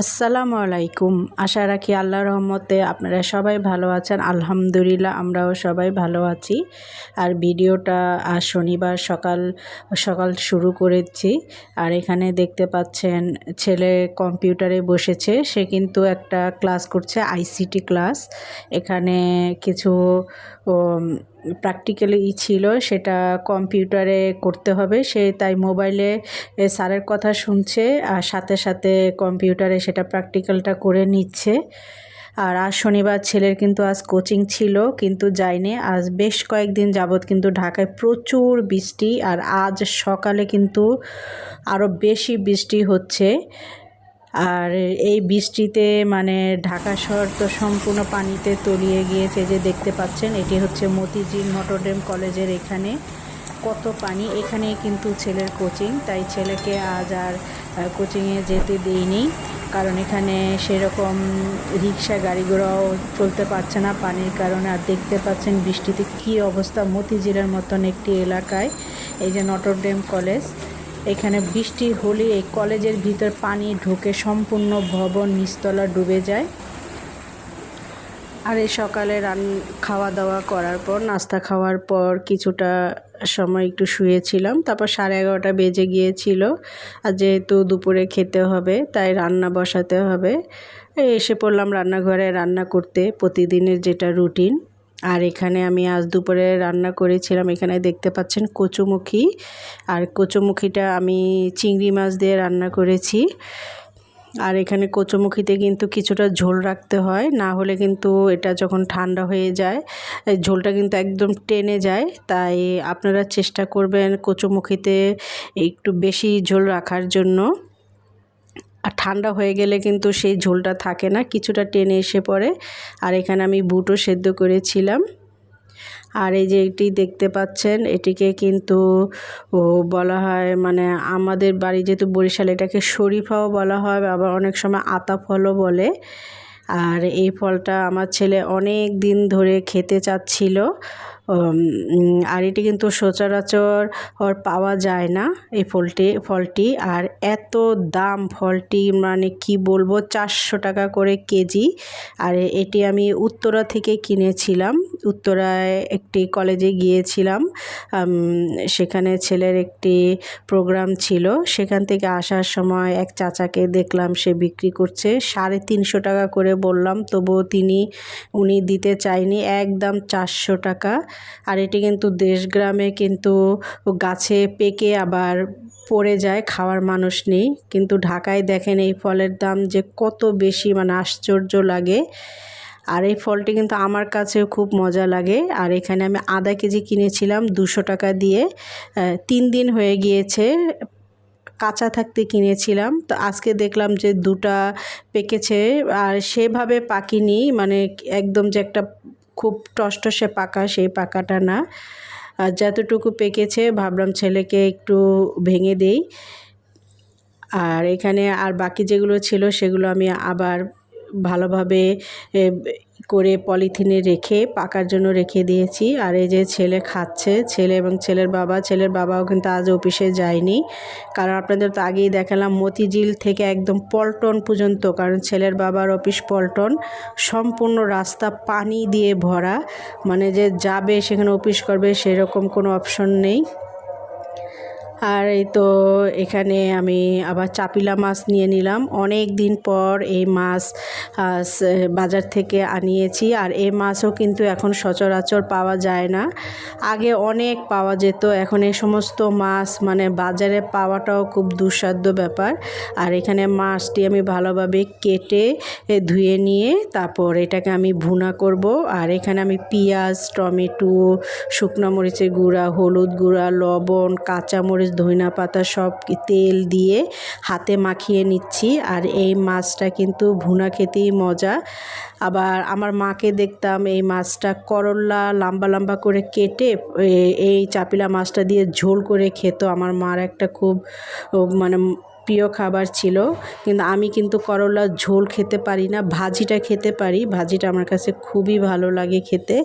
আসসালামু আলাইকুম। আশা রাখি আল্লাহর রহমতে আপনারা সবাই ভালো আছেন। আলহামদুলিল্লাহ আমরাও সবাই ভালো আছি। আর ভিডিওটা শনিবার সকাল সকাল শুরু করেছি। আর এখানে দেখতে পাচ্ছেন ছেলে কম্পিউটারে বসেছে। সে কিন্তু একটা ক্লাস করছে, আইসিটি ক্লাস। এখানে কিছু প্র্যাকটিক্যালি ছিল, সেটা কম্পিউটারে করতে হবে। সে তাই মোবাইলে স্যারের কথা শুনছে আর সাথে সাথে কম্পিউটারে সেটা প্র্যাকটিক্যালটা করে নিচ্ছে। আর আজ শনিবার ছেলের কিন্তু আজ কোচিং ছিল, কিন্তু যায়নি। আজ বেশ কয়েকদিন যাবৎ কিন্তু ঢাকায় প্রচুর বৃষ্টি আর আজ সকালে কিন্তু আরও বেশি বৃষ্টি হচ্ছে। আর এই বৃষ্টিতে মানে ঢাকা শহর তো সম্পূর্ণ পানিতে তলিয়ে গিয়েছে যে দেখতে পাচ্ছেন, এটি হচ্ছে মতিঝিল নটরডেম কলেজের এখানে কত পানি। এখানে কিন্তু ছেলের কোচিং, তাই ছেলেকে আজ আর কোচিংয়ে যেতে দিইনি। কারণ এখানে সেরকম রিক্সা গাড়ি ঘোড়াও চলতে পারছে না পানির কারণে। আর দেখতে পাচ্ছেন বৃষ্টিতে কী অবস্থা মতিঝিলের মতন একটি এলাকায়। এই যে নটরডেম কলেজ এখানে বৃষ্টি হলে এই কলেজের ভিতর পানি ঢুকে সম্পূর্ণ ভবন নিচতলা ডুবে যায়। আর এই সকালে রান খাওয়া দাওয়া করার পর, নাস্তা খাওয়ার পর কিছুটা সময় একটু শুয়েছিলাম। তারপর সাড়ে এগারোটা বেজে গিয়েছিল। আর যেহেতু দুপুরে খেতে হবে, তাই রান্না বসাতে হবে। এসে পড়লাম রান্নাঘরে। রান্না করতে প্রতিদিনের যেটা রুটিন আর এখানে আমি আজ দুপুরে রান্না করেছিলাম। এখানে দেখতে পাচ্ছেন কচুমুখী। আর কচুমুখিটা আমি চিংড়ি মাছ দিয়ে রান্না করেছি। আর এখানে কচুমুখিতে কিন্তু কিছুটা ঝোল রাখতে হয়। না হলে কিন্তু এটা যখন ঠান্ডা হয়ে যায় ঝোলটা কিন্তু একদম টেনে যায়। তাই আপনারা চেষ্টা করবেন কচুমুখিতে একটু বেশি ঝোল রাখার জন্য। আর ঠান্ডা হয়ে গেলে কিন্তু সেই ঝোলটা থাকে না, কিছুটা টেনে এসে পড়ে। আর এখানে আমি বুটও সেদ্ধ করেছিলাম। আর এই যে এটি দেখতে পাচ্ছেন, এটিকে কিন্তু বলা হয় মানে আমাদের বাড়ি যেহেতু বরিশাল এটাকে শরীফাও বলা হয়, আবার অনেক সময় আতা ফলও বলে। আর এই ফলটা আমার ছেলে অনেক দিন ধরে খেতে চাচ্ছিল। আর এটি কিন্তু সচরাচর পাওয়া যায় না এই ফলটি ফলটি। আর এত দাম ফলটি মানে কি বলব, চারশো টাকা করে কেজি। আর এটি আমি উত্তরা থেকে কিনেছিলাম। উত্তরায় একটি কলেজে গিয়েছিলাম। সেখানে ছেলের একটি প্রোগ্রাম ছিল। সেখান থেকে আসার সময় এক চাচাকে দেখলাম সে বিক্রি করছে। সাড়ে তিনশো টাকা করে বললাম, তবুও তিনি, উনি দিতে চায়নি একদম চারশো টাকা। আর এটি কিন্তু দেশগ্রামে কিন্তু গাছে পেকে আবার পড়ে যায়, খাওয়ার মানুষ নেই। কিন্তু ঢাকায় দেখেন এই ফলের দাম যে কত বেশি মানে আশ্চর্য লাগে। আর এই ফলটি কিন্তু আমার কাছেও খুব মজা লাগে। আর এখানে আমি আধা কেজি কিনেছিলাম দুশো টাকা দিয়ে। তিন দিন হয়ে গিয়েছে, কাঁচা থাকতে কিনেছিলাম। তো আজকে দেখলাম যে দুটা পেকেছে, আর সেভাবে পাকিনি মানে একদম যে একটা খুব টসটসে পাকা সেই পাকাটা না। আর যতটুকু পেকেছে ভাবলাম ছেলেকে একটু ভেঙে দেই। আর এখানে আর বাকি যেগুলো ছিল সেগুলো আমি আবার ভালোভাবে করে পলিথিনে রেখে, পাকার জন্য রেখে দিয়েছি। আর এই যে ছেলে খাচ্ছে, ছেলে এবং ছেলের বাবা, ছেলের বাবাও কিন্তু আজ অফিসে যায়নি। কারণ আপনাদের তো আগেই দেখালাম, মতিঝিল থেকে একদম পল্টন পর্যন্ত, কারণ ছেলের বাবার অফিস পল্টন। সম্পূর্ণ রাস্তা পানি দিয়ে ভরা মানে যে যাবে, সেখানে অফিস করবে, সেরকম কোনো অপশন নেই। আর এই তো এখানে আমি আবার চাপিলা মাছ নিয়ে নিলাম। অনেক দিন পর এই মাছ বাজার থেকে আনিয়েছি আর এই মাছও কিন্তু এখন সচরাচর পাওয়া যায় না। আগে অনেক পাওয়া যেত, এখন এই সমস্ত মাছ মানে বাজারে পাওয়াটাও খুব দুঃসাধ্য ব্যাপার। আর এখানে মাছটি আমি ভালোভাবে কেটে ধুয়ে নিয়ে তারপর এটাকে আমি ভুনা করব। আর এখানে আমি পেঁয়াজ, টমেটো, শুকনো মরিচের গুঁড়া, হলুদ গুঁড়া, লবণ, কাঁচামরিচ ধইনা পাতা সব তেল দিয়ে হাতে মাখিয়ে নিচ্ছি। আর এই মাছটা কিন্তু ভুনা খেতেই মজা। আবার আমার মাকে দেখতাম এই মাছটা করল্লা লম্বা লম্বা করে কেটে এই চাপিলা মাছটা দিয়ে ঝোল করে খেত। আমার মার একটা খুব মানে প্রিয় খাবার ছিল। কিন্তু আমি কিন্তু করলার ঝোল খেতে পারি না, ভাজিটা খেতে পারি। ভাজিটা আমার কাছে খুবই ভালো লাগে খেতে।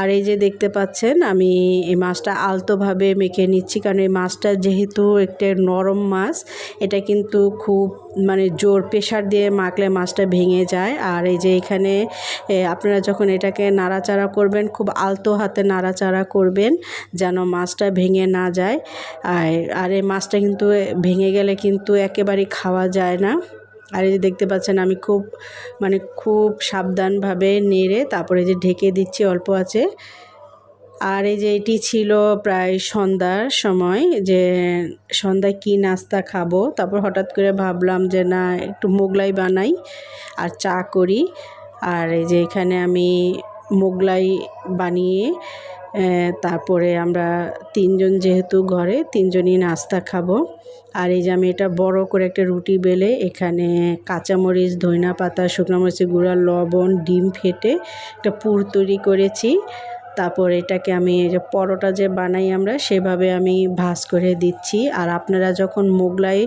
আর এই যে দেখতে পাচ্ছেন, আমি এই মাছটা আলতোভাবে মেখে নিচ্ছি, কারণ এই মাছটা যেহেতু একটা নরম মাছ, এটা কিন্তু খুব মানে জোর প্রেশার দিয়ে মাখলে মাছটা ভেঙে যায়। আর এই যে এখানে আপনারা যখন এটাকে নাড়াচাড়া করবেন, খুব আলতো হাতে নাড়াচাড়া করবেন, যেন মাছটা ভেঙে না যায়। আর আর এই মাছটা কিন্তু ভেঙে গেলে কিন্তু একেবারেই খাওয়া যায় না। আর এই যে দেখতে পাচ্ছেন, আমি খুব মানে খুব সাবধানভাবে নেড়ে তারপরে যে ঢেকে দিচ্ছি অল্প আছে। আর এই যে এটি ছিল প্রায় সন্ধ্যার সময় যে সন্ধ্যায় কি নাস্তা খাব, তারপর হঠাৎ করে ভাবলাম যে না, একটু মোগলাই বানাই আর চা করি। আর এই যে এখানে আমি মোগলাই বানিয়ে তারপরে আমরা তিনজন যেহেতু ঘরে, তিনজনই নাস্তা খাব। আর এই যে আমি এটা বড় করে একটা রুটি বেলে, এখানে কাঁচামরিচ ধইনা পাতা শুকনো মরিচের গুঁড়া, লবণ, ডিম ফেটে একটা পুর তৈরি করেছি। তারপর এটাকে আমি যে পরোটা যে বানাই আমরা, সেভাবে আমি ভাজ করে দিচ্ছি। আর আপনারা যখন মোগলাই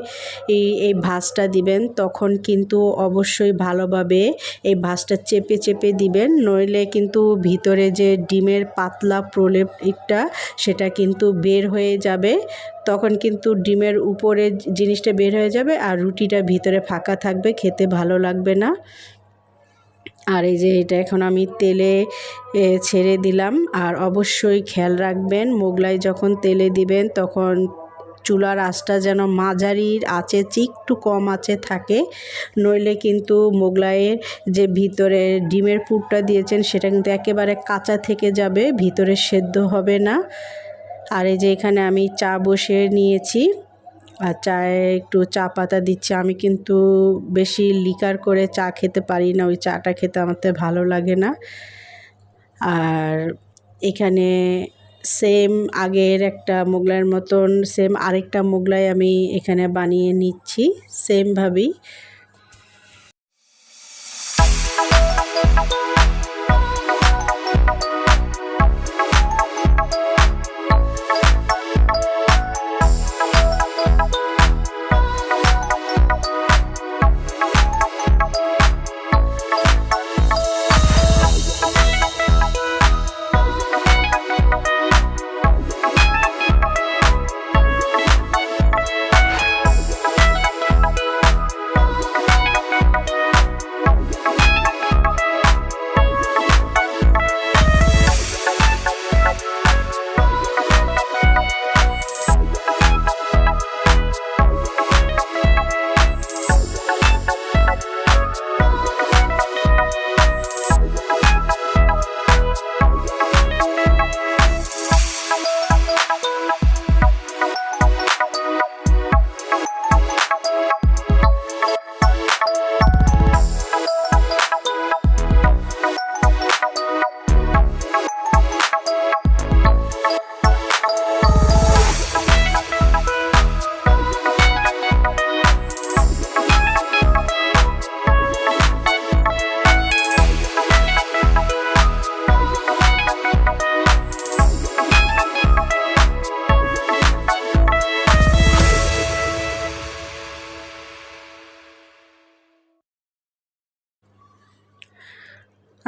এই এই ভাজটা দিবেন, তখন কিন্তু অবশ্যই ভালোভাবে এই ভাজটা চেপে চেপে দিবেন। নইলে কিন্তু ভিতরে যে ডিমের পাতলা প্রলেপটা, সেটা কিন্তু বের হয়ে যাবে। তখন কিন্তু ডিমের উপরে জিনিসটা বের হয়ে যাবে আর রুটিটা ভিতরে ফাঁকা থাকবে, খেতে ভালো লাগবে না। আর এই যে এটা এখন আমি তেলে ছেড়ে দিলাম। আর অবশ্যই খেয়াল রাখবেন, মোগলাই যখন তেলে দিবেন তখন চুলার আঁচটা যেন মাঝারির আছে, একটু কম আছে থাকে। নইলে কিন্তু মোগলাইয়ের যে ভিতরে ডিমের পুরটা দিয়েছেন সেটা কিন্তু একেবারে কাঁচা থেকে যাবে, ভিতরে সেদ্ধ হবে না। আর এই যে এখানে আমি চা বসিয়ে নিয়েছি। আর চায়ে একটু চা পাতা দিচ্ছে। আমি কিন্তু বেশি লিকার করে চা খেতে পারি না। ওই চাটা খেতে আমার তো ভালো লাগে না। আর এখানে সেম আগের একটা মোগলাইয়ের মতন সেম আরেকটা মোগলাই আমি এখানে বানিয়ে নিচ্ছি। সেমভাবেই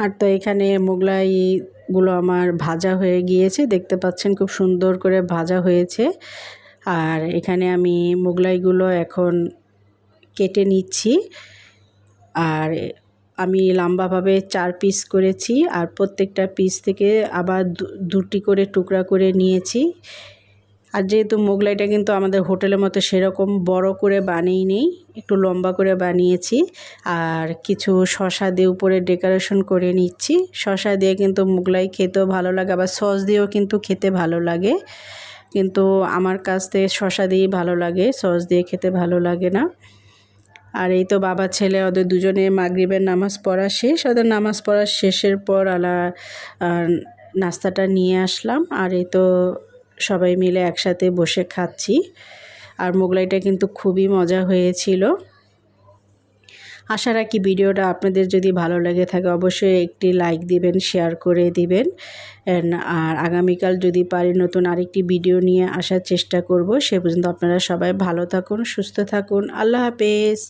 আর তো এখানে মোগলাইগুলো আমার ভাজা হয়ে গিয়েছে, দেখতে পাচ্ছেন খুব সুন্দর করে ভাজা হয়েছে। আর এখানে আমি মোগলাইগুলো এখন কেটে নিচ্ছি। আর আমি লম্বাভাবে চার পিস করেছি আর প্রত্যেকটা পিস থেকে আবার দুটি করে টুকরা করে নিয়েছি। আর যেহেতু মোগলাইটা কিন্তু আমাদের হোটেলের মতো সেরকম বড় করে বানিয়ে নেই, একটু লম্বা করে বানিয়েছি। আর কিছু শশা দিয়ে উপরে ডেকোরেশন করে নিচ্ছি। শশা দিয়ে কিন্তু মোগলাই খেতেও ভালো লাগে, আবার সস দিয়েও কিন্তু খেতে ভালো লাগে। কিন্তু আমার কাছ থেকে শশা দিয়েই ভালো লাগে, সস দিয়ে খেতে ভালো লাগে না। আর এই তো বাবা, ছেলে, ওদের দুজনে মাগরিবের নামাজ পড়া শেষ। ওদের নামাজ পড়া শেষের পর আলা নাস্তাটা নিয়ে আসলাম। আর এই তো সবাই মিলে একসাথে বসে খাচ্ছি। আর মোগলাইটা কিন্তু খুবই মজা হয়েছিল। আশা রাখি ভিডিওটা আপনাদের যদি ভালো লেগে থাকে অবশ্যই একটি লাইক দিবেন শেয়ার করে দিবেন। আর আগামীকাল যদি পারি নতুন আরেকটি ভিডিও নিয়ে আসার চেষ্টা করব। সে পর্যন্ত আপনারা সবাই ভালো থাকুন, সুস্থ থাকুন। আল্লাহ হাফেজ।